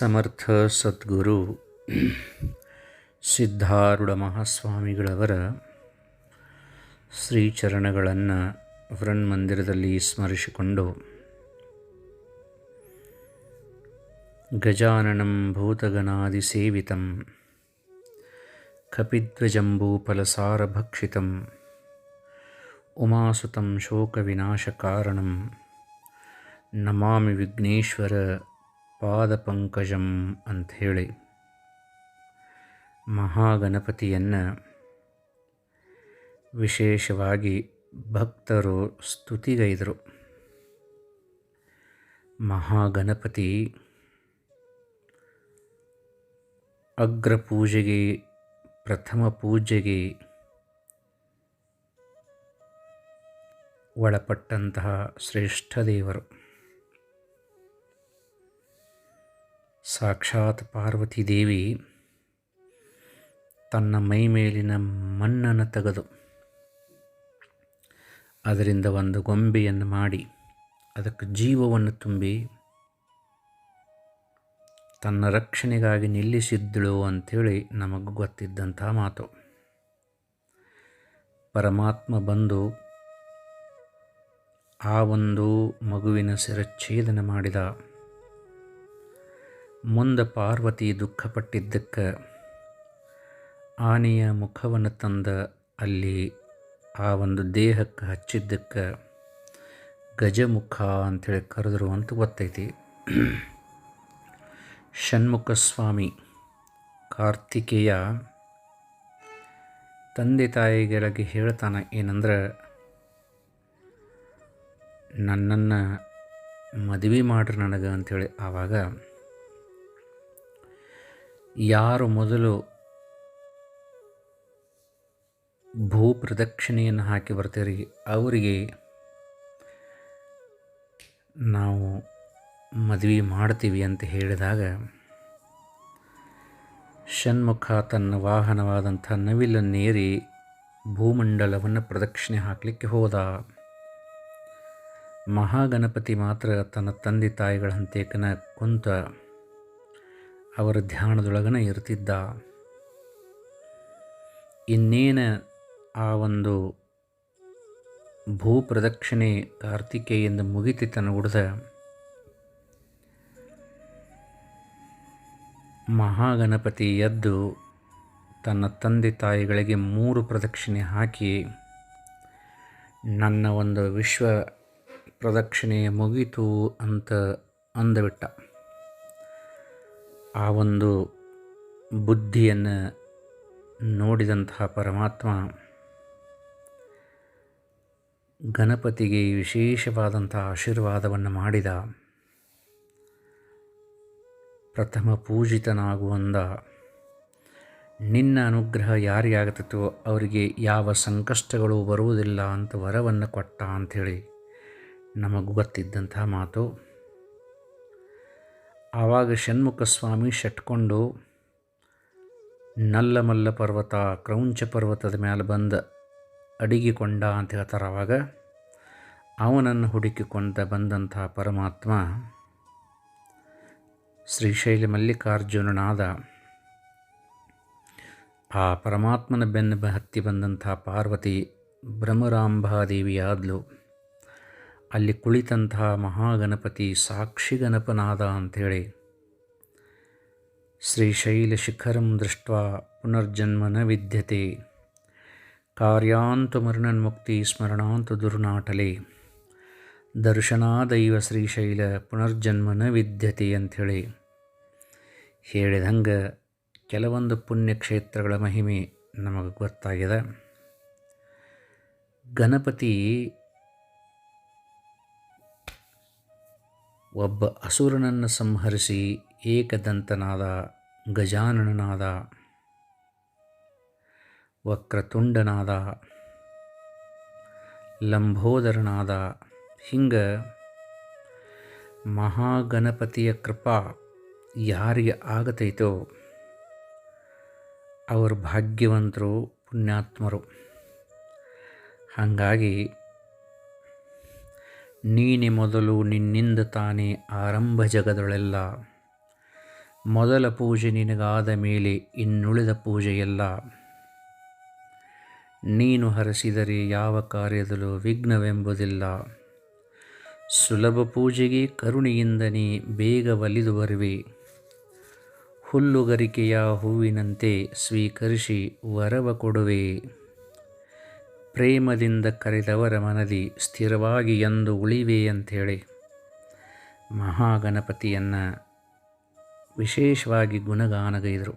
ಸಮರ್ಥ ಸದ್ಗುರು ಸಿದ್ಧಾರೂಢ ಮಹಾಸ್ವಾಮಿಗಳವರ ಶ್ರೀಚರಣಗಳನ್ನು ವೃನ್ಮಂದಿರದಲ್ಲಿ ಸ್ಮರಿಸಿಕೊಂಡು ಗಜಾನನಂ ಭೂತಗಣಾದಿಸೇವಿತಂ ಕಪಿಧ್ವಜಂಬೂಫಲಸಾರಭಕ್ಷಿತಂ ಉಮಾಸುತಂ ಶೋಕವಿನಾಶಕಾರಣಂ ನಮಾಮಿ ವಿಘ್ನೇಶ್ವರ ಪಾದಪಂಕಜಂ ಅಂಥೇಳಿ ಮಹಾಗಣಪತಿಯನ್ನು ವಿಶೇಷವಾಗಿ ಭಕ್ತರು ಸ್ತುತಿಗೈದರು. ಮಹಾಗಣಪತಿ ಅಗ್ರ ಪೂಜೆಗೆ ಪ್ರಥಮ ಪೂಜೆಗೆ ಒಳಪಟ್ಟಂತಹ ಶ್ರೇಷ್ಠ ದೇವರು. ಸಾಕ್ಷಾತ್ ಪಾರ್ವತಿ ದೇವಿ ತನ್ನ ಮೈ ಮೇಲಿನ ಮಣ್ಣನ್ನು ತೆಗೆದು ಅದರಿಂದ ಒಂದು ಗೊಂಬೆಯನ್ನು ಮಾಡಿ ಅದಕ್ಕೆ ಜೀವವನ್ನು ತುಂಬಿ ತನ್ನ ರಕ್ಷಣೆಗಾಗಿ ನಿಲ್ಲಿಸಿದ್ದಳು ಅಂಥೇಳಿ ನಮಗೆ ಗೊತ್ತಿದ್ದಂಥ ಮಾತು. ಪರಮಾತ್ಮ ಬಂದು ಆ ಒಂದು ಮಗುವಿನ ಶಿರಚ್ಛೇದನ ಮಾಡಿದ. ಮುಂದೆ ಪಾರ್ವತಿ ದುಃಖಪಟ್ಟಿದ್ದಕ್ಕೆ ಆನೆಯ ಮುಖವನ್ನು ತಂದ ಅಲ್ಲಿ ಆ ಒಂದು ದೇಹಕ್ಕೆ ಹಚ್ಚಿದ್ದಕ್ಕೆ ಗಜಮುಖ ಅಂಥೇಳಿ ಕರೆದರು ಅಂತ ಗೊತ್ತೈತಿ. ಷಣ್ಮುಖ ಸ್ವಾಮಿ ಕಾರ್ತಿಕೇಯ ತಂದೆ ತಾಯಿಗಳಿಗೆ ಹೇಳ್ತಾನೆ ಏನಂದ್ರೆ, ನನ್ನನ್ನು ಮದುವೆ ಮಾಡ್ರಿ ನನಗೆ ಅಂಥೇಳಿ ಆವಾಗ ಯಾರು ಮೊದಲು ಭೂ ಪ್ರದಕ್ಷಿಣೆಯನ್ನು ಹಾಕಿ ಬರ್ತೀರಿ? ಅವರಿಗೆ ನಾವು ಮದುವೆ ಮಾಡ್ತೀವಿ ಅಂತ ಹೇಳಿದಾಗ, ಷಣ್ಮುಖ ತನ್ನ ವಾಹನವಾದಂಥ ನವಿಲನ್ನೇರಿ ಭೂಮಂಡಲವನ್ನು ಪ್ರದಕ್ಷಿಣೆ ಹಾಕಲಿಕ್ಕೆ ಹೋದ. ಮಹಾಗಣಪತಿ ಮಾತ್ರ ತನ್ನ ತಂದೆ ತಾಯಿಗಳಂತೆ ಹಂತೇಕನ ಕುಂತ ಅವರ ಧ್ಯಾನದೊಳಗನೆ ಇರ್ತಿದ್ದ. ಇನ್ನೇನು ಆ ಒಂದು ಭೂಪ್ರದಕ್ಷಿಣೆ ಕಾರ್ತಿಕೆಯಿಂದ ಕಾರ್ತಿಕೇಯಿಂದ ಮುಗಿತಿತನ ಉಡ್ದ. ಮಹಾಗಣಪತಿ ಎದ್ದು ತನ್ನ ತಂದೆ ತಾಯಿಗಳಿಗೆ ಮೂರು ಪ್ರದಕ್ಷಿಣೆ ಹಾಕಿ, ನನ್ನ ಒಂದು ವಿಶ್ವ ಪ್ರದಕ್ಷಿಣೆ ಮುಗೀತು ಅಂತ ಅಂದಬಿಟ್ಟ. ಆ ಒಂದು ಬುದ್ಧಿಯನ್ನು ನೋಡಿದಂತಹ ಪರಮಾತ್ಮ ಗಣಪತಿಗೆ ವಿಶೇಷವಾದಂಥ ಆಶೀರ್ವಾದವನ್ನು ಮಾಡಿದ, ಪ್ರಥಮ ಪೂಜಿತನಾಗುವಂದ, ನಿನ್ನ ಅನುಗ್ರಹ ಯಾರಿಗಾಗುತ್ತೋ ಅವರಿಗೆ ಯಾವ ಸಂಕಷ್ಟಗಳು ಬರುವುದಿಲ್ಲ ಅಂತ ವರವನ್ನು ಕೊಟ್ಟ ಅಂಥೇಳಿ ನಮಗೆ ಗೊತ್ತಿದ್ದಂಥ ಮಾತು. ಆವಾಗ ಷಣ್ಮುಖ ಸ್ವಾಮಿ ಶಟ್ಕೊಂಡು ನಲ್ಲಮಲ್ಲ ಪರ್ವತ, ಕ್ರೌಂಚ ಪರ್ವತದ ಮೇಲೆ ಬಂದ ಅಡಿಗಿಕೊಂಡ ಅಂತ ಹೇಳ್ತಾರೆ ಆವಾಗ, ಅವನನ್ನು ಹುಡುಕಿಕೊಂಡ ಬಂದಂಥ ಪರಮಾತ್ಮ ಶ್ರೀಶೈಲ ಮಲ್ಲಿಕಾರ್ಜುನನಾದ ಆ ಪರಮಾತ್ಮನ ಬೆನ್ನ ಹತ್ತಿ ಬಂದಂಥ ಪಾರ್ವತಿ ಭ್ರಮರಾಂಬಾದೇವಿಯಾದ್ಲು ಅಲ್ಲಿ ಕುಳಿತಂತಹ ಮಹಾಗಣಪತಿ ಸಾಕ್ಷಿ ಗಣಪನಾದ ಅಂಥೇಳಿ ಶ್ರೀಶೈಲ ಶಿಖರಂ ದೃಷ್ಟ ಪುನರ್ಜನ್ಮನ ವಿದ್ಯತೆ. ಕಾರ್ಯಾಂತು ಮರಣನ್ಮುಕ್ತಿ ಸ್ಮರಣಾಂತು ದುರ್ನಾಟಲೆ. ದರ್ಶನಾದೈವ ಶ್ರೀಶೈಲ ಪುನರ್ಜನ್ಮನ ವಿದ್ಯತೆ ಅಂಥೇಳಿ ಹೇಳಿದಂಗೆ ಕೆಲವೊಂದು ಪುಣ್ಯಕ್ಷೇತ್ರಗಳ ಮಹಿಮೆ ನಮಗೆ ಗೊತ್ತಾಗಿದೆ ಗಣಪತಿ ಒಬ್ಬ ಅಸುರನನ್ನು ಸಂಹರಿಸಿ ಏಕದಂತನಾದ ಗಜಾನನನಾದ ವಕ್ರತುಂಡನಾದ ಲಂಬೋದರನಾದ ಹಿಂಗೆ ಮಹಾಗಣಪತಿಯ ಕೃಪಾ ಯಾರಿಗೆ ಆಗತೈತೋ ಅವರು ಭಾಗ್ಯವಂತರು ಪುಣ್ಯಾತ್ಮರು. ಹಾಗಾಗಿ ನೀನೆ ಮೊದಲು ನಿನ್ನಿಂದ ತಾನೇ ಆರಂಭ ಜಗದೊಳೆಲ್ಲ. ಮೊದಲ ಪೂಜೆ ನಿನಗಾದ ಮೇಲೆ ಇನ್ನುಳಿದ ಪೂಜೆಯೆಲ್ಲ. ನೀನು ಹರಸಿದರೆ ಯಾವ ಕಾರ್ಯದಲ್ಲೂ ವಿಘ್ನವೆಂಬುದಿಲ್ಲ. ಸುಲಭ ಪೂಜೆಗೆ ಕರುಣೆಯಿಂದ ನೀ ಬೇಗ ಒಲಿದು ಬರುವೆ. ಹುಲ್ಲುಗರಿಕೆಯ ಹೂವಿನಂತೆ ಸ್ವೀಕರಿಸಿ ವರವ ಕೊಡುವೆ. ಪ್ರೇಮದಿಂದ ಕರೆದವರ ಮನದಿ ಸ್ಥಿರವಾಗಿ ಎಂದು ಉಳಿವೆ ಅಂಥೇಳಿ ಮಹಾಗಣಪತಿಯನ್ನು ವಿಶೇಷವಾಗಿ ಗುಣಗಾನಗೈದರು.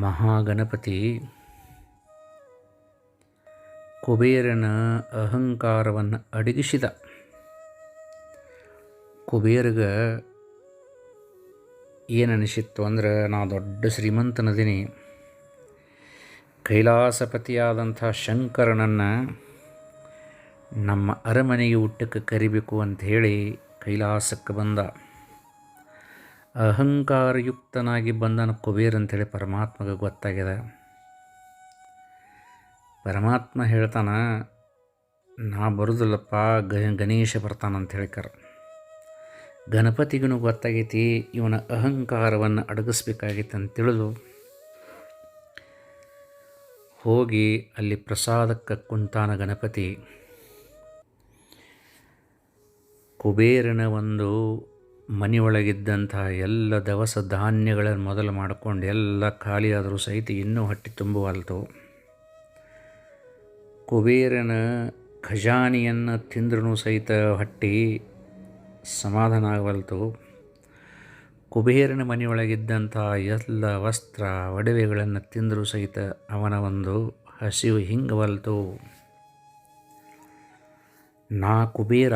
ಮಹಾಗಣಪತಿ ಕುಬೇರನ ಅಹಂಕಾರವನ್ನು ಅಡಗಿಸಿದ. ಕುಬೇರಗ ಏನನಿಸಿತ್ತು ಅಂದ್ರೆ, ನಾ ದೊಡ್ಡ ಶ್ರೀಮಂತನದೀನಿ. ಕೈಲಾಸಪತಿಯಾದಂಥ ಶಂಕರನನ್ನು ನಮ್ಮ ಅರಮನೆಗೆ ಊಟಕ್ಕೆ ಕರಿಬೇಕು ಅಂತ ಹೇಳಿ ಕೈಲಾಸಕ್ಕೆ ಬಂದ. ಅಹಂಕಾರಯುಕ್ತನಾಗಿ ಬಂದನ ಕುಬೇರ್ ಅಂಥೇಳಿ ಪರಮಾತ್ಮಗೆ ಗೊತ್ತಾಗಿದೆ ಪರಮಾತ್ಮ ಹೇಳ್ತಾನ, ನಾ ಬರುದಿಲ್ಲಪ್ಪ ಗ ಗಣೇಶ ಬರ್ತಾನಂತ ಹೇಳ್ಕರ ಗಣಪತಿಗೂ ಗೊತ್ತಾಗೈತಿ, ಇವನ ಅಹಂಕಾರವನ್ನು ಅಡಗಿಸ್ಬೇಕಾಗೈತೆ ಅಂತ ತಿಳಿದು ಹೋಗಿ ಅಲ್ಲಿ ಪ್ರಸಾದಕ್ಕೆ ಕುಂತಾನ ಗಣಪತಿ. ಕುಬೇರನ ಒಂದು ಮನೆಯೊಳಗಿದ್ದಂತಹ ಎಲ್ಲ ದವಸ ಧಾನ್ಯಗಳನ್ನು ಮೊದಲು ಮಾಡಿಕೊಂಡು ಎಲ್ಲ ಖಾಲಿಯಾದರೂ ಸಹಿತ ಇನ್ನೂ ಹಟ್ಟಿ ತುಂಬುವಲ್ತು. ಕುಬೇರನ ಖಜಾನಿಯನ್ನು ತಿಂದ್ರೂ ಸಹಿತ ಹಟ್ಟಿ ಸಮಾಧಾನ ಆಗವಲ್ತು. ಕುಬೇರನ ಮನೆಯೊಳಗಿದ್ದಂಥ ಎಲ್ಲ ವಸ್ತ್ರ, ಒಡವೆಗಳನ್ನು ತಿಂದರೂ ಸಹಿತ ಅವನ ಒಂದು ಹಸಿವು ಹಿಂಗವಲ್ತು ನಾ ಕುಬೇರ,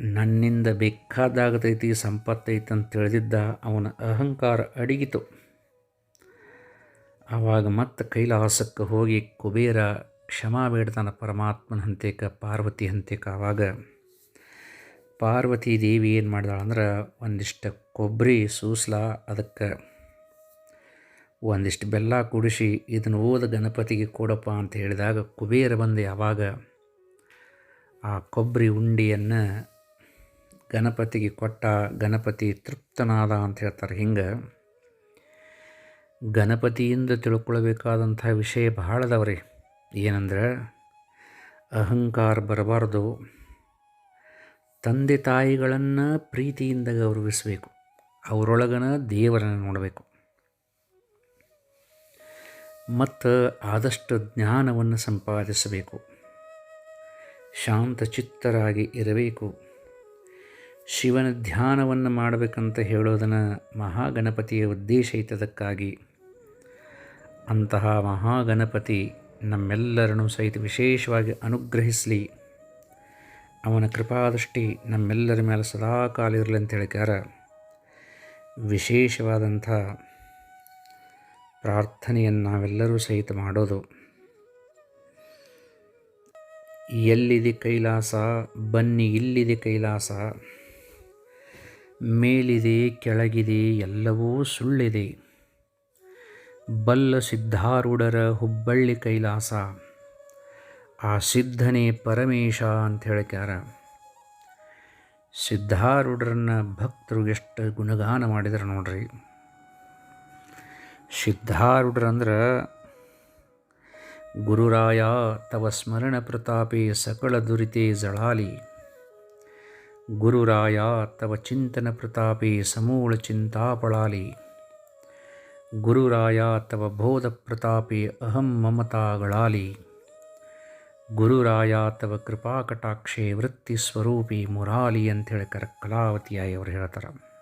ನನ್ನಿಂದ ಬೇಕಾದಾಗತೈತಿ ಸಂಪತ್ತೈತಿ ಅಂತ ತಿಳಿದಿದ್ದ ಅವನ ಅಹಂಕಾರ ಅಡಗಿತು. ಆವಾಗ ಮತ್ತೆ ಕೈಲಾಸಕ್ಕೆ ಹೋಗಿ ಕುಬೇರ ಕ್ಷಮಾ ಬೇಡ್ತಾನ ಪರಮಾತ್ಮನ ಹಂತೇಕ ಪಾರ್ವತಿ ಹಂತೇಕ ಆವಾಗ ಪಾರ್ವತಿ ದೇವಿ ಏನು ಮಾಡ್ದಾಳಂದ್ರೆ ಒಂದಿಷ್ಟು ಕೊಬ್ಬರಿ ಸೂಸ್ಲ, ಅದಕ್ಕೆ ಒಂದಿಷ್ಟು ಬೆಲ್ಲ ಕುಡಿಸಿ ಇದನ್ನು ಓದ ಗಣಪತಿಗೆ ಕೊಡಪ್ಪ ಅಂತ ಹೇಳಿದಾಗ ಕುಬೇರ ಬಂದು ಯಾವಾಗ ಆ ಕೊಬ್ಬರಿ ಉಂಡಿಯನ್ನು ಗಣಪತಿಗೆ ಕೊಟ್ಟ ಗಣಪತಿ ತೃಪ್ತನಾದ ಅಂತ ಹೇಳ್ತಾರೆ. ಹಿಂಗೆ ಗಣಪತಿಯಿಂದ ತಿಳ್ಕೊಳ್ಬೇಕಾದಂಥ ವಿಷಯ ಬಹಳದವ್ರಿ. ಏನಂದ್ರೆ ಅಹಂಕಾರ ಬರಬಾರ್ದು. ತಂದೆ ತಾಯಿಗಳನ್ನು ಪ್ರೀತಿಯಿಂದ ಗೌರವಿಸಬೇಕು. ಅವರೊಳಗನ ದೇವರನ್ನು ನೋಡಬೇಕು. ಮತ್ತು ಆದಷ್ಟು ಜ್ಞಾನವನ್ನು ಸಂಪಾದಿಸಬೇಕು. ಶಾಂತಚಿತ್ತರಾಗಿ ಇರಬೇಕು. ಶಿವನ ಧ್ಯಾನವನ್ನು ಮಾಡಬೇಕಂತ ಹೇಳೋದನ್ನು ಮಹಾಗಣಪತಿಯ ಉದ್ದೇಶ ಇದ್ದದಕ್ಕಾಗಿ ಅಂತಹ ಮಹಾಗಣಪತಿ ನಮ್ಮೆಲ್ಲರನ್ನು ಸಹಿತ ವಿಶೇಷವಾಗಿ ಅನುಗ್ರಹಿಸಲಿ. ಅವನ ಕೃಪಾದೃಷ್ಟಿ ನಮ್ಮೆಲ್ಲರ ಮೇಲೆ ಸದಾ ಕಾಲ ಇರಲಿ ಅಂತ ಹೇಳಿಕಾರ ವಿಶೇಷವಾದಂಥ ಪ್ರಾರ್ಥನೆಯನ್ನು ನಾವೆಲ್ಲರೂ ಸಹಿತ ಮಾಡೋದು. ಎಲ್ಲಿದೆ ಕೈಲಾಸ, ಬನ್ನಿ ಇಲ್ಲಿದೆ ಕೈಲಾಸ. ಮೇಲಿದೆ, ಕೆಳಗಿದೆ, ಎಲ್ಲವೂ ಸುಳ್ಳಿದೆ. ಬಲ್ಲ ಸಿದ್ಧಾರೂಢರ ಹುಬ್ಬಳ್ಳಿ ಕೈಲಾಸ. ಆ ಸಿದ್ಧನೇ ಪರಮೇಶ ಅಂತ ಹೇಳ್ಕ್ಯಾರ ಸಿದ್ಧಾರೂಢರನ್ನ ಭಕ್ತರು ಎಷ್ಟು ಗುಣಗಾನ ಮಾಡಿದ್ರು ನೋಡ್ರಿ. ಸಿದ್ಧಾರೂಢರಂದ್ರೆ ಗುರುರಾಯ ತವ ಸ್ಮರಣ ಪ್ರತಾಪೇ ಸಕಲ ದುರಿತೆ ಜಳಾಲಿ. ಗುರುರಾಯ ತವ ಚಿಂತನ ಪ್ರತಾಪೇ ಸಮೂಳ ಚಿಂತಾಪಳಾಲಿ. ಗುರುರಾಯ ತವ ಬೋಧ ಪ್ರತಾಪೇ ಅಹಂ ಮಮತಾಗಳಾಲಿ ಗುರುರಾಯ ತವ ಕೃಪಾ ಕಟಾಕ್ಷೆ ವೃತ್ತಿ ಸ್ವರೂಪಿ ಮುರಾಲಿ ಅಂಥೇಳಿ ಕರ ಕಲಾವತಿಯಾಗಿ ಅವರು ಹೇಳ್ತಾರೆ.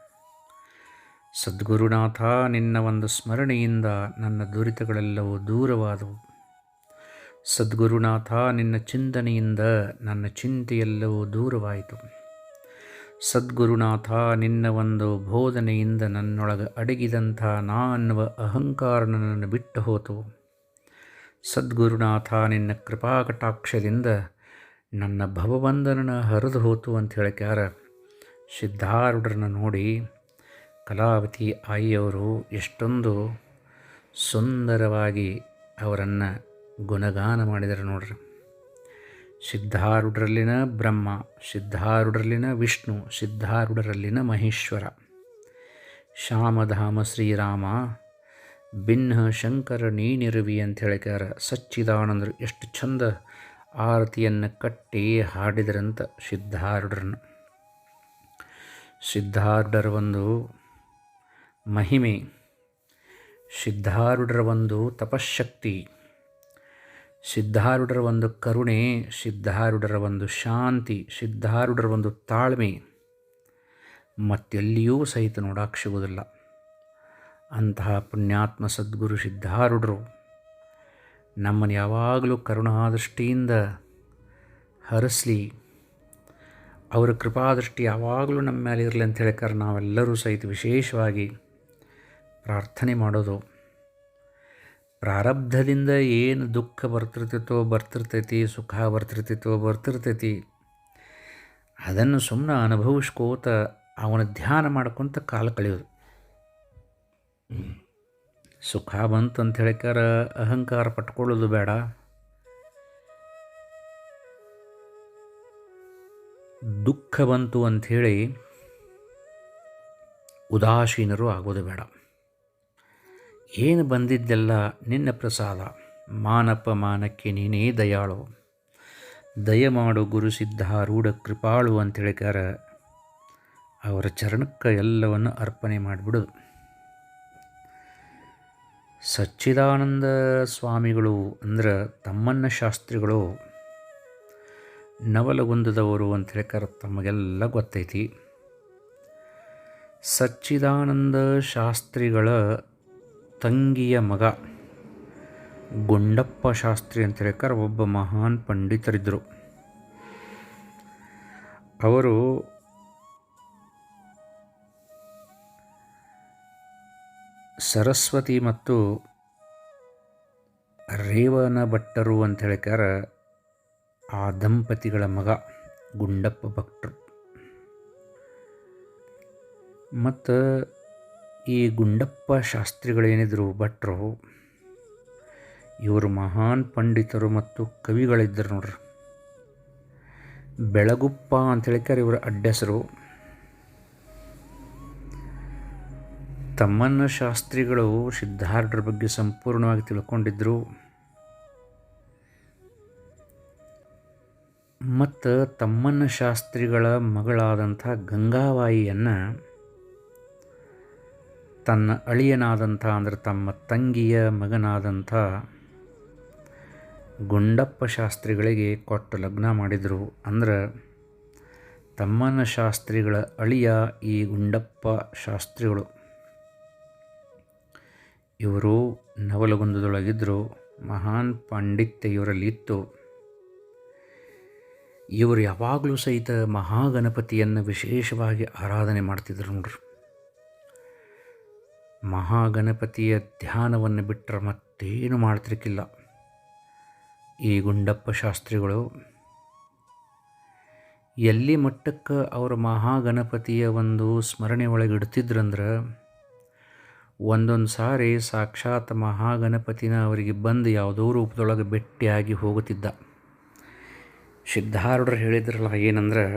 ಸದ್ಗುರುನಾಥ, ನಿನ್ನ ಒಂದು ಸ್ಮರಣೆಯಿಂದ ನನ್ನ ದುರಿತಗಳೆಲ್ಲವೂ ದೂರವಾದವು. ಸದ್ಗುರುನಾಥ, ನಿನ್ನ ಚಿಂತನೆಯಿಂದ ನನ್ನ ಚಿಂತೆಯೆಲ್ಲವೂ ದೂರವಾಯಿತು. ಸದ್ಗುರುನಾಥ, ನಿನ್ನ ಒಂದು ಬೋಧನೆಯಿಂದ ನನ್ನೊಳಗೆ ಅಡಗಿದಂಥ ನಾ ಅನ್ನುವ ಅಹಂಕಾರ ನನ್ನನ್ನು ಬಿಟ್ಟು ಹೋತು. ಸದ್ಗುರುನಾಥ, ನಿನ್ನ ಕೃಪಾಕಟಾಕ್ಷದಿಂದ ನನ್ನ ಭವಬಂಧನ ಹರಿದು ಹೋತು ಅಂತ ಹೇಳಕ್ಯಾರ. ಸಿದ್ಧಾರೂಢರನ್ನ ನೋಡಿ ಕಲಾವತಿ ಆಯಿಯವರು ಎಷ್ಟೊಂದು ಸುಂದರವಾಗಿ ಅವರನ್ನು ಗುಣಗಾನ ಮಾಡಿದರು ನೋಡ್ರಿ. ಸಿದ್ಧಾರೂಢರಲ್ಲಿನ ಬ್ರಹ್ಮ, ಸಿದ್ಧಾರೂಢರಲ್ಲಿನ ವಿಷ್ಣು, ಸಿದ್ಧಾರೂಢರಲ್ಲಿನ ಮಹೇಶ್ವರ, ಶ್ಯಾಮಧಾಮ ಶ್ರೀರಾಮ ಭಿನ್ನ ಶಂಕರ ನೀನಿರುವಿ ಅಂತ ಹೇಳಿಕ್ಯಾರ ಸಚ್ಚಿದಾನಂದರು ಎಷ್ಟು ಚಂದ ಆರತಿಯನ್ನು ಕಟ್ಟಿ ಹಾಡಿದ್ರಂತ ಸಿದ್ಧಾರ್ಢರನ್ನು. ಸಿದ್ಧಾರ್ಢರ ಒಂದು ಮಹಿಮೆ, ಸಿದ್ಧಾರ್ಢರ ಒಂದು ತಪಶಕ್ತಿ ಸಿದ್ಧಾರ್ಢರ ಒಂದು ಕರುಣೆ, ಸಿದ್ಧಾರ್ಢರ ಒಂದು ಶಾಂತಿ, ಸಿದ್ಧಾರ್ಢರ ಒಂದು ತಾಳ್ಮೆ ಮತ್ತೆಲ್ಲಿಯೂ ಸಹಿತ ನೋಡಕ್ಕೆ ಸಿಗೋದಿಲ್ಲ ಅಂತಹ ಪುಣ್ಯಾತ್ಮ ಸದ್ಗುರು ಸಿದ್ಧಾರೂಢರು ನಮ್ಮನ್ನು ಯಾವಾಗಲೂ ಕರುಣಾದೃಷ್ಟಿಯಿಂದ ಹರಿಸಲಿ. ಅವರ ಕೃಪಾದೃಷ್ಟಿ ಯಾವಾಗಲೂ ನಮ್ಮ ಮೇಲೆ ಇರಲಿ ಅಂತ ಹೇಳಿಕಾರೆ ನಾವೆಲ್ಲರೂ ಸಹಿತ ವಿಶೇಷವಾಗಿ ಪ್ರಾರ್ಥನೆ ಮಾಡೋದು. ಪ್ರಾರಬ್ಧದಿಂದ ಏನು ದುಃಖ ಬರ್ತಿರ್ತಿತ್ತೋ ಬರ್ತಿರ್ತೈತಿ, ಸುಖ ಬರ್ತಿರ್ತಿತ್ತೋ ಬರ್ತಿರ್ತೈತಿ. ಅದನ್ನು ಸುಮ್ಮನೆ ಅನುಭವಿಸ್ಕೋತ ಅವನ ಧ್ಯಾನ ಮಾಡ್ಕೊತ ಕಾಲ ಕಳೆಯೋದು. ಸುಖ ಅಂತ ಹೇಳಿಕಾರ ಅಹಂಕಾರ ಪಟ್ಕೊಳ್ಳೋದು ಬೇಡ. ದುಃಖ ಬಂತು ಅಂಥೇಳಿ ಉದಾಸೀನರು ಆಗೋದು ಬೇಡ. ಏನು ಬಂದಿದ್ದೆಲ್ಲ ನಿನ್ನ ಪ್ರಸಾದ. ಮಾನಪ ಮಾನಕ್ಕೆ ನೀನೇ ದಯಾಳು. ದಯಮಾಡು ಗುರು ಸಿದ್ಧಾರೂಢ ಕೃಪಾಳು ಅಂತ ಹೇಳಿಕಾರ ಅವರ ಚರಣಕ್ಕೆ ಎಲ್ಲವನ್ನು ಅರ್ಪಣೆ ಮಾಡಿಬಿಡೋದು. ಸಚ್ಚಿದಾನಂದ ಸ್ವಾಮಿಗಳು ಅಂದ್ರೆ ತಮ್ಮನ್ನ ಶಾಸ್ತ್ರಿಗಳು ನವಲಗುಂದದವರು ಅಂತ ಹೇಳ್ಕಾರ ತಮಗೆಲ್ಲ ಗೊತ್ತೈತಿ. ಸಚ್ಚಿದಾನಂದ ಶಾಸ್ತ್ರಿಗಳ ತಂಗಿಯ ಮಗ ಗುಂಡಪ್ಪ ಶಾಸ್ತ್ರಿ ಅಂತ ಹೇಳ್ಕಾರ ಒಬ್ಬ ಮಹಾನ್ ಪಂಡಿತರಿದ್ದರು. ಅವರು ಸರಸ್ವತಿ ಮತ್ತು ರೇವನ ಭಟ್ಟರು ಅಂತ ಹೇಳಿಕಾರ ಆ ದಂಪತಿಗಳ ಮಗ ಗುಂಡಪ್ಪ ಭಟ್ರು. ಮತ್ತು ಈ ಗುಂಡಪ್ಪ ಶಾಸ್ತ್ರಿಗಳೇನಿದ್ರು ಭಟ್ರು, ಇವರು ಮಹಾನ್ ಪಂಡಿತರು ಮತ್ತು ಕವಿಗಳಿದ್ದರು ನೋಡ್ರಿ. ಬೆಳಗುಪ್ಪ ಅಂತ ಹೇಳಿಕಾರ ಇವರ ಅಡ್ಡೆಸರು. ತಮ್ಮನ್ನ ಶಾಸ್ತ್ರಿಗಳು ಸಿದ್ಧಾರ್ಥರ ಬಗ್ಗೆ ಸಂಪೂರ್ಣವಾಗಿ ತಿಳ್ಕೊಂಡಿದ್ದರು ಮತ್ತು ತಮ್ಮನ್ನ ಶಾಸ್ತ್ರಿಗಳ ಮಗಳಾದಂಥ ಗಂಗಾವಾಯಿಯನ್ನು ತನ್ನ ಅಳಿಯನಾದಂಥ ಅಂದರೆ ತಮ್ಮ ತಂಗಿಯ ಮಗನಾದಂಥ ಗುಂಡಪ್ಪ ಶಾಸ್ತ್ರಿಗಳಿಗೆ ಕೊಟ್ಟು ಲಗ್ನ ಮಾಡಿದರು. ಅಂದ್ರೆ ತಮ್ಮನ ಶಾಸ್ತ್ರಿಗಳ ಅಳಿಯ ಈ ಗುಂಡಪ್ಪ ಶಾಸ್ತ್ರಿಗಳು. ಇವರು ನವಲಗುಂದದೊಳಗಿದ್ದರು ಮಹಾನ್ ಪಾಂಡಿತ್ಯ ಇವರಲ್ಲಿ ಇತ್ತು ಇವರು ಯಾವಾಗಲೂ ಸಹಿತ ಮಹಾಗಣಪತಿಯನ್ನು ವಿಶೇಷವಾಗಿ ಆರಾಧನೆ ಮಾಡ್ತಿದ್ರು ನೋಡ್ರಿ. ಮಹಾಗಣಪತಿಯ ಧ್ಯಾನವನ್ನು ಬಿಟ್ಟರೆ ಮತ್ತೇನು ಮಾಡ್ತಿರ್ಕಿಲ್ಲ. ಈ ಗುಂಡಪ್ಪ ಶಾಸ್ತ್ರಿಗಳು, ಎಲ್ಲಿ ಮಟ್ಟಕ್ಕೆ ಅವರ ಮಹಾಗಣಪತಿಯ ಒಂದು ಸ್ಮರಣೆ ಒಳಗೆ ಇಡ್ತಿದ್ರಂದ್ರೆ ಒಂದೊಂದು ಸಾರಿ ಸಾಕ್ಷಾತ್ ಮಹಾಗಣಪತಿನ ಅವರಿಗೆ ಬಂದು ಯಾವುದೋ ರೂಪದೊಳಗೆ ಭೇಟಿಯಾಗಿ ಹೋಗುತ್ತಿದ್ದ. ಸಿದ್ಧಾರೂಢರು ಹೇಳಿದ್ರಲ್ಲ ಏನಂದ್ರೆ,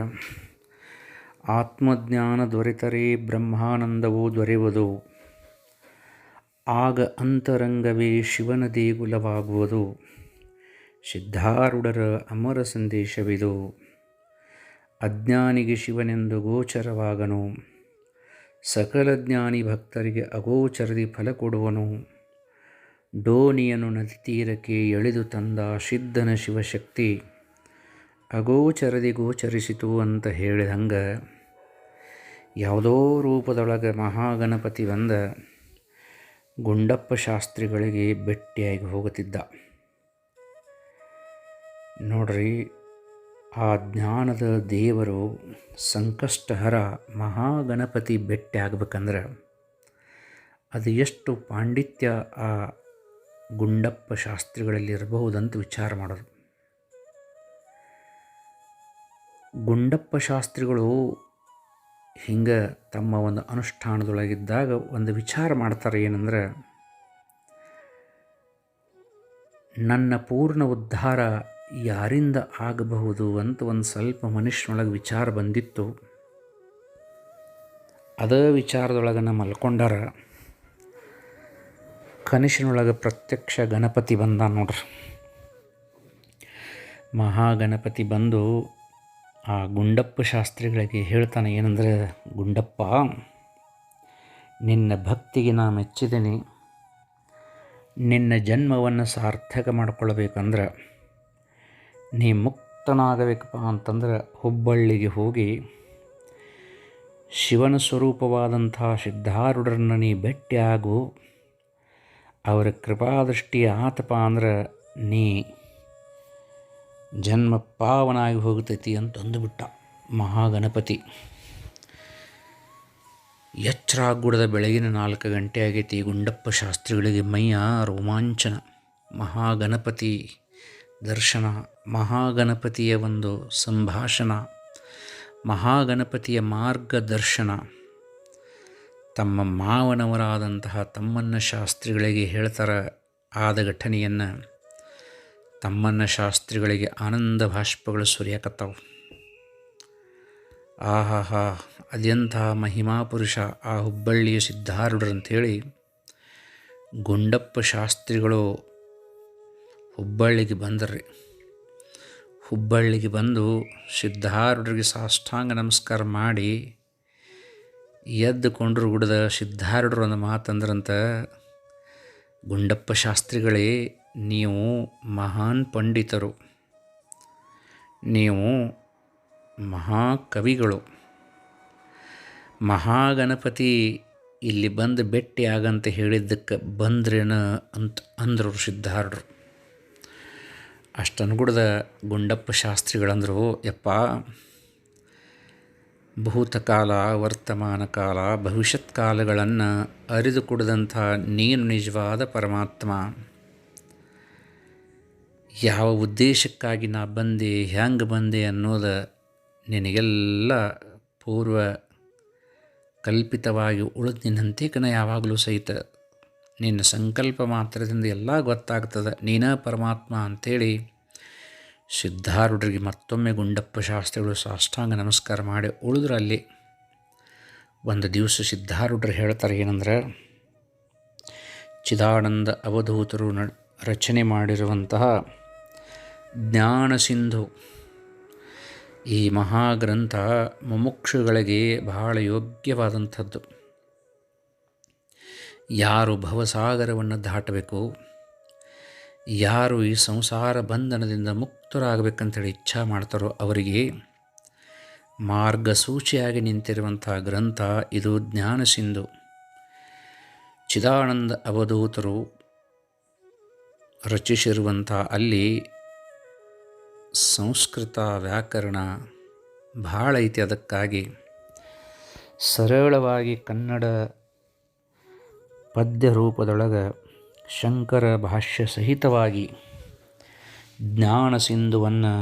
ಆತ್ಮಜ್ಞಾನ ದೊರೆತರೆ ಬ್ರಹ್ಮಾನಂದವು ದೊರೆಯುವುದು ಆಗ ಅಂತರಂಗವೇ ಶಿವನ ದೇಗುಲವಾಗುವುದು. ಸಿದ್ಧಾರೂಢರ ಅಮರ ಸಂದೇಶವಿದು, ಅಜ್ಞಾನಿಗೆ ಶಿವನೆಂದು ಗೋಚರವಾಗನು. ಸಕಲ ಜ್ಞಾನಿ ಭಕ್ತರಿಗೆ ಅಗೋಚರದಿ ಫಲ ಕೊಡುವನು. ಡೋನಿಯನು ನದಿ ತೀರಕ್ಕೆ ಎಳೆದು ತಂದ ಸಿದ್ಧನ ಶಿವಶಕ್ತಿ. ಅಗೋಚರದಿ ಗೋಚರಿಸಿತು ಅಂತ ಹೇಳಿದಂಗೆ ಯಾವುದೋ ರೂಪದೊಳಗೆ ಮಹಾಗಣಪತಿ ಬಂದ ಗುಂಡಪ್ಪ ಶಾಸ್ತ್ರಿಗಳಿಗೆ ಭೇಟಿಯಾಗಿ ಹೋಗುತ್ತಿದ್ದ. ನೋಡ್ರಿ ಆ ಜ್ಞಾನದ ದೇವರು ಸಂಕಷ್ಟಹರ ಮಹಾಗಣಪತಿ ಭೇಟಿ ಆಗ್ಬೇಕಂದ್ರೆ ಅದು ಎಷ್ಟು ಪಾಂಡಿತ್ಯ ಆ ಗುಂಡಪ್ಪ ಶಾಸ್ತ್ರಿಗಳಲ್ಲಿ ಇರಬಹುದಂತ ವಿಚಾರ ಮಾಡೋದು. ಗುಂಡಪ್ಪ ಶಾಸ್ತ್ರಿಗಳು ಹಿಂಗೆ ತಮ್ಮ ಒಂದು ಅನುಷ್ಠಾನದೊಳಗಿದ್ದಾಗ ಒಂದು ವಿಚಾರ ಮಾಡ್ತಾರೆ ಏನಂದ್ರೆ, ನನ್ನ ಪೂರ್ಣ ಉದ್ಧಾರ ಯಾರಿಂದ ಆಗಬಹುದು ಅಂತ ಒಂದು ಸ್ವಲ್ಪ ಮನುಷ್ಯನೊಳಗೆ ವಿಚಾರ ಬಂದಿತ್ತು. ಅದೇ ವಿಚಾರದೊಳಗನ ಮಲ್ಕೊಂಡಾರ ಕನಸಿನೊಳಗೆ ಪ್ರತ್ಯಕ್ಷ ಗಣಪತಿ ಬಂದ ನೋಡ್ರಿ. ಮಹಾಗಣಪತಿ ಬಂದು ಆ ಗುಂಡಪ್ಪ ಶಾಸ್ತ್ರಿಗಳಿಗೆ ಹೇಳ್ತಾನೆ ಏನಂದರೆ, ಗುಂಡಪ್ಪ, ನಿನ್ನ ಭಕ್ತಿಗೆ ನಾ ಮೆಚ್ಚಿದ್ದೀನಿ ನಿನ್ನ ಜನ್ಮವನ್ನು ಸಾರ್ಥಕ ಮಾಡ್ಕೊಳ್ಬೇಕಂದ್ರೆ ನೀ ಮುಕ್ತನಾಗಬೇಕಪ್ಪ ಅಂತಂದ್ರೆ ಹುಬ್ಬಳ್ಳಿಗೆ ಹೋಗಿ ಶಿವನ ಸ್ವರೂಪವಾದಂಥ ಸಿದ್ಧಾರೂಢರನ್ನ ನೀ ಭೇಟಿಯಾಗು. ಅವರ ಕೃಪಾದೃಷ್ಟಿ ಆತಪ್ಪ ಅಂದ್ರೆ ನೀ ಜನ್ಮ ಪಾವನಾಗಿ ಹೋಗ್ತೈತಿ ಅಂತ ಅಂದುಬಿಟ್ಟ ಮಹಾಗಣಪತಿ. ಎಚ್ಚರಾಗುಡದ ಬೆಳಗಿನ ನಾಲ್ಕು ಗಂಟೆ ಆಗೈತಿ ಗುಂಡಪ್ಪ ಶಾಸ್ತ್ರಿಗಳಿಗೆ ಮೈಯ ರೋಮಾಂಚನ. ಮಹಾಗಣಪತಿ ದರ್ಶನ, ಮಹಾಗಣಪತಿಯ ಒಂದು ಸಂಭಾಷಣ, ಮಹಾಗಣಪತಿಯ ಮಾರ್ಗದರ್ಶನ. ತಮ್ಮ ಮಾವನವರಾದಂತಹ ತಮ್ಮನ್ನ ಶಾಸ್ತ್ರಿಗಳಿಗೆ ಹೇಳ್ತಾರ ಆದ ಘಟನೆಯನ್ನು. ತಮ್ಮನ್ನ ಶಾಸ್ತ್ರಿಗಳಿಗೆ ಆನಂದ ಭಾಷ್ಪಗಳು ಸುರಿಯಕತ್ತಾವು. ಆಹಾಹಾ ಅದೆಂತಹ ಮಹಿಮಾ ಪುರುಷ ಆ ಹುಬ್ಬಳ್ಳಿಯ ಸಿದ್ಧಾರೂಢರು ಅಂಥೇಳಿ ಗುಂಡಪ್ಪ ಶಾಸ್ತ್ರಿಗಳು ಹುಬ್ಬಳ್ಳಿಗೆ ಬಂದ್ರಿ. ಹುಬ್ಬಳ್ಳಿಗೆ ಬಂದು ಸಿದ್ಧಾರೂಢರಿಗೆ ಸಾಷ್ಟಾಂಗ ನಮಸ್ಕಾರ ಮಾಡಿ ಎದ್ದು ಕೊಂಡ್ರು ಗುಡದ ಸಿದ್ಧಾರೂಢರು ಒಂದು ಮಾತಂದ್ರಂತ, ಗುಂಡಪ್ಪ ಶಾಸ್ತ್ರಿಗಳೇ, ನೀವು ಮಹಾನ್ ಪಂಡಿತರು. ನೀವು ಮಹಾಕವಿಗಳು. ಮಹಾಗಣಪತಿ ಇಲ್ಲಿ ಬಂದು ಭೇಟಿ ಆಗಂತ ಹೇಳಿದ್ದಕ್ಕೆ ಬಂದ್ರೇನ ಅಂತ ಅಂದರು ಸಿದ್ಧಾರೂಢರು. ಅಷ್ಟನ್ಗುಡ್ದ ಗುಂಡಪ್ಪ ಶಾಸ್ತ್ರಿಗಳಂದರು, ಯಪ್ಪ, ಭೂತಕಾಲ, ವರ್ತಮಾನ ಕಾಲ, ಭವಿಷ್ಯತ್ ಕಾಲಗಳನ್ನು ಅರಿದು ಕುಡಿದಂಥ ನೀನು ನಿಜವಾದ ಪರಮಾತ್ಮ. ಯಾವ ಉದ್ದೇಶಕ್ಕಾಗಿ ನಾ ಬಂದೆ ಹೆಂಗೆ ಬಂದೆ ಅನ್ನೋದು ನಿನಗೆಲ್ಲ ಪೂರ್ವ ಕಲ್ಪಿತವಾಗಿ ಉಳಿದು ನಿನ್ನಂತೇಕನ ಯಾವಾಗಲೂ ಸಹಿತ. ನಿನ್ನ ಸಂಕಲ್ಪ ಮಾತ್ರದಿಂದ ಎಲ್ಲ ಗೊತ್ತಾಗ್ತದೆ. ನೀನ ಪರಮಾತ್ಮ ಅಂಥೇಳಿ ಸಿದ್ಧಾರೂಢರಿಗೆ ಮತ್ತೊಮ್ಮೆ ಗುಂಡಪ್ಪ ಶಾಸ್ತ್ರಿಗಳು ಸಾಷ್ಟಾಂಗ ನಮಸ್ಕಾರ ಮಾಡಿ ಉಳಿದ್ರಲ್ಲಿ ಒಂದು ದಿವಸ ಸಿದ್ಧಾರೂಢರು ಹೇಳ್ತಾರೆ ಏನಂದ್ರೆ, ಚಿದಾನಂದ ಅವಧೂತರು ನ ರಚನೆ ಮಾಡಿರುವಂತಹ ಜ್ಞಾನ ಸಿಂಧು ಈ ಮಹಾಗ್ರಂಥ ಮುಮುಕ್ಷುಗಳಿಗೆ ಬಹಳ ಯೋಗ್ಯವಾದಂಥದ್ದು. ಯಾರು ಭವಸಾಗರವನ್ನು ದಾಟಬೇಕು ಯಾರು ಈ ಸಂಸಾರ ಬಂಧನದಿಂದ ಮುಕ್ತರಾಗಬೇಕಂತೇಳಿ ಇಚ್ಛಾ ಮಾಡ್ತಾರೋ ಅವರಿಗೆ ಮಾರ್ಗಸೂಚಿಯಾಗಿ ನಿಂತಿರುವಂಥ ಗ್ರಂಥ, ಇದು ಜ್ಞಾನ ಸಿಂಧು. ಚಿದಾನಂದ ಅವಧೂತರು ರಚಿಸಿರುವಂಥ ಅಲ್ಲಿ ಸಂಸ್ಕೃತ ವ್ಯಾಕರಣ ಭಾಳ ಐತಿ ಅದಕ್ಕಾಗಿ. ಸರಳವಾಗಿ ಕನ್ನಡ ಪದ್ಯ ರೂಪದೊಳಗೆ ಶಂಕರ ಭಾಷ್ಯ ಸಹಿತವಾಗಿ ಜ್ಞಾನ ಸಿಂಧುವನ್ನು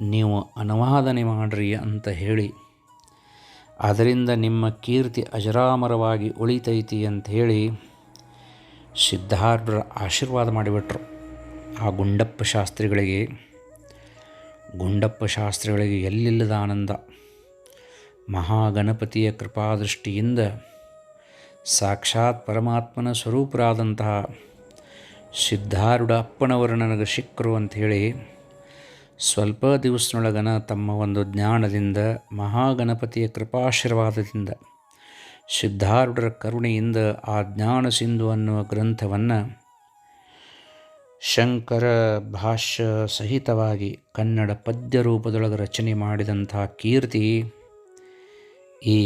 ನೀವು ಅನುವಾದನೆ ಮಾಡಿರಿ ಅಂತ ಹೇಳಿ, ಅದರಿಂದ ನಿಮ್ಮ ಕೀರ್ತಿ ಅಜರಾಮರವಾಗಿ ಉಳಿತೈತಿ ಅಂತ ಹೇಳಿ ಸಿದ್ಧಾರ್ಢರ ಆಶೀರ್ವಾದ ಮಾಡಿಬಿಟ್ರು. ಆ ಗುಂಡಪ್ಪ ಶಾಸ್ತ್ರಿಗಳಿಗೆ ಗುಂಡಪ್ಪ ಶಾಸ್ತ್ರಿಗಳಿಗೆ ಎಲ್ಲಿಲ್ಲದ ಆನಂದ. ಮಹಾಗಣಪತಿಯ ಕೃಪಾದೃಷ್ಟಿಯಿಂದ ಸಾಕ್ಷಾತ್ ಪರಮಾತ್ಮನ ಸ್ವರೂಪರಾದಂತಹ ಸಿದ್ಧಾರೂಢ ಅಪ್ಪನವರು ನನಗೆ ಸಿಕ್ಕರು ಅಂಥೇಳಿ ಸ್ವಲ್ಪ ದಿವಸನೊಳಗನ ತಮ್ಮ ಒಂದು ಜ್ಞಾನದಿಂದ ಮಹಾಗಣಪತಿಯ ಕೃಪಾಶೀರ್ವಾದದಿಂದ ಸಿದ್ಧಾರೂಢರ ಕರುಣೆಯಿಂದ ಆ ಜ್ಞಾನ ಸಿಂಧು ಅನ್ನುವ ಗ್ರಂಥವನ್ನು ಶಂಕರ ಭಾಷ್ಯ ಸಹಿತವಾಗಿ ಕನ್ನಡ ಪದ್ಯ ರೂಪದೊಳಗೆ ರಚನೆ ಮಾಡಿದಂಥ ಕೀರ್ತಿ ಈ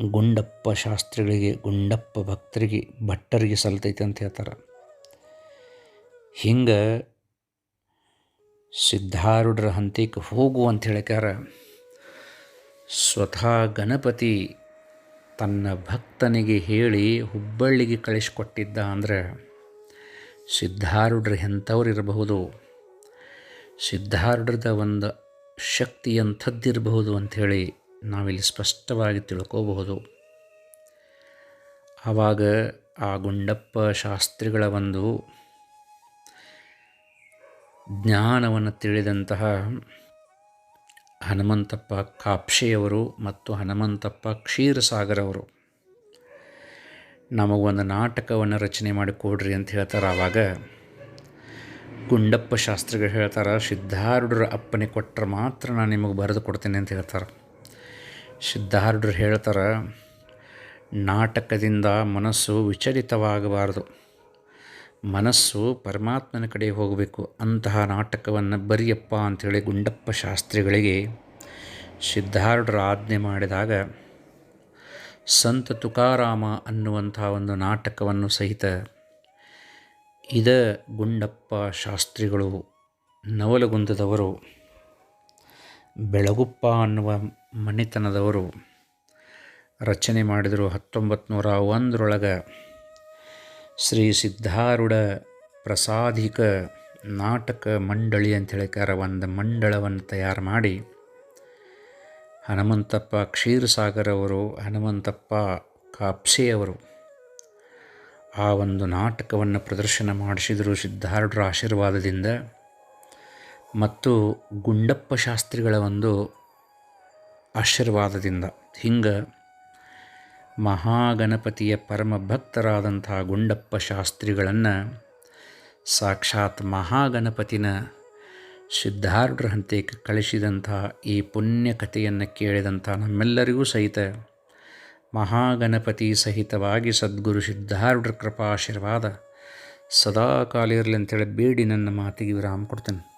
ಗುಂಡಪ್ಪ ಶಾಸ್ತ್ರಿಗಳಿಗೆ, ಗುಂಡಪ್ಪ ಭಕ್ತರಿಗೆ ಭಟ್ಟರಿಗೆ ಸಲ್ತೈತೆ ಅಂತ ಹೇಳ್ತಾರೆ. ಹಿಂಗೆ ಸಿದ್ಧಾರೂಢರ ಹಂತಕ್ಕೆ ಹೋಗು ಅಂತ ಹೇಳಿಕಾರ ಸ್ವತಃ ಗಣಪತಿ ತನ್ನ ಭಕ್ತನಿಗೆ ಹೇಳಿ ಹುಬ್ಬಳ್ಳಿಗೆ ಕಳಿಸ್ಕೊಟ್ಟಿದ್ದ ಅಂದರೆ ಸಿದ್ಧಾರೂಢರು ಎಂಥವ್ರು ಇರಬಹುದು? ಸಿದ್ಧಾರೂಢರದ ಒಂದು ಶಕ್ತಿ ಎಂಥದ್ದಿರಬಹುದು ಅಂಥೇಳಿ ನಾವಿಲ್ಲಿ ಸ್ಪಷ್ಟವಾಗಿ ತಿಳ್ಕೋಬಹುದು. ಆವಾಗ ಆ ಗುಂಡಪ್ಪ ಶಾಸ್ತ್ರಿಗಳ ಒಂದು ಜ್ಞಾನವನ್ನು ತಿಳಿದಂತಹ ಹನುಮಂತಪ್ಪ ಕಾಪ್ಷೆಯವರು ಮತ್ತು ಹನುಮಂತಪ್ಪ ಕ್ಷೀರಸಾಗರವರು ನಮಗೊಂದು ನಾಟಕವನ್ನು ರಚನೆ ಮಾಡಿ ಕೊಡ್ರಿ ಅಂತ ಹೇಳ್ತಾರೆ ಆವಾಗ. ಗುಂಡಪ್ಪ ಶಾಸ್ತ್ರಿಗಳು ಹೇಳ್ತಾರೆ, ಸಿದ್ಧಾರೂಢರ ಅಪ್ಪನೆ ಕೊಟ್ಟರೆ ಮಾತ್ರ ನಾನು ನಿಮಗೆ ಬರೆದು ಕೊಡ್ತೇನೆ ಅಂತ ಹೇಳ್ತಾರೆ. ಸಿದ್ಧಾರೂಢರು ಹೇಳ್ತಾರೆ, ನಾಟಕದಿಂದ ಮನಸ್ಸು ವಿಚಲಿತವಾಗಬಾರದು. ಮನಸ್ಸು ಪರಮಾತ್ಮನ ಕಡೆ ಹೋಗಬೇಕು. ಅಂತಹ ನಾಟಕವನ್ನು ಬರಿಯಪ್ಪ ಅಂಥೇಳಿ ಗುಂಡಪ್ಪ ಶಾಸ್ತ್ರಿಗಳಿಗೆ ಸಿದ್ಧಾರ್ಢರು ಆಜ್ಞೆ ಮಾಡಿದಾಗ, ಸಂತ ತುಕಾರಾಮ ಅನ್ನುವಂಥ ಒಂದು ನಾಟಕವನ್ನು ಸಹಿತ ಇದ ಗುಂಡಪ್ಪ ಶಾಸ್ತ್ರಿಗಳು ನವಲಗುಂದದವರು, ಬೆಳಗುಪ್ಪ ಅನ್ನುವ ಮನೆತನದವರು ರಚನೆ ಮಾಡಿದರು ಹತ್ತೊಂಬತ್ತು ನೂರ ಒಂದರೊಳಗೆ. ಶ್ರೀ ಸಿದ್ಧಾರೂಢ ಪ್ರಸಾದಿಕ ನಾಟಕ ಮಂಡಳಿ ಅಂತ ಹೇಳಿಕಾರ ಒಂದು ಮಂಡಳವನ್ನು ತಯಾರು ಮಾಡಿ ಹನುಮಂತಪ್ಪ ಕ್ಷೀರಸಾಗರ್ ಅವರು, ಹನುಮಂತಪ್ಪ ಕಾಪ್ಸೆಯವರು ಆ ಒಂದು ನಾಟಕವನ್ನು ಪ್ರದರ್ಶನ ಮಾಡಿಸಿದರು ಸಿದ್ಧಾರೂಢರ ಆಶೀರ್ವಾದದಿಂದ. ಮತ್ತು ಗುಂಡಪ್ಪ ಶಾಸ್ತ್ರಿಗಳ ಒಂದು ಆಶೀರ್ವಾದದಿಂದ. ಹಿಂಗೆ ಮಹಾಗಣಪತಿಯ ಪರಮ ಭಕ್ತರಾದಂಥ ಗುಂಡಪ್ಪ ಶಾಸ್ತ್ರಿಗಳನ್ನು ಸಾಕ್ಷಾತ್ ಮಹಾಗಣಪತಿನ ಸಿದ್ಧಾರ್ಢರ ಹಂತಕ್ಕೆ ಕಳಿಸಿದಂಥ ಈ ಪುಣ್ಯ ಕಥೆಯನ್ನು ಕೇಳಿದಂಥ ನಮ್ಮೆಲ್ಲರಿಗೂ ಸಹಿತ ಮಹಾಗಣಪತಿ ಸಹಿತವಾಗಿ ಸದ್ಗುರು ಸಿದ್ಧಾರೂಢರ ಕೃಪಾಶೀರ್ವಾದ ಸದಾ ಕಾಲ ಇರಲಿ ಅಂತೇಳಿ ಬೇಡಿ ನನ್ನ ಮಾತಿಗೆ ವಿರಾಮ ಕೊಡ್ತೇನೆ.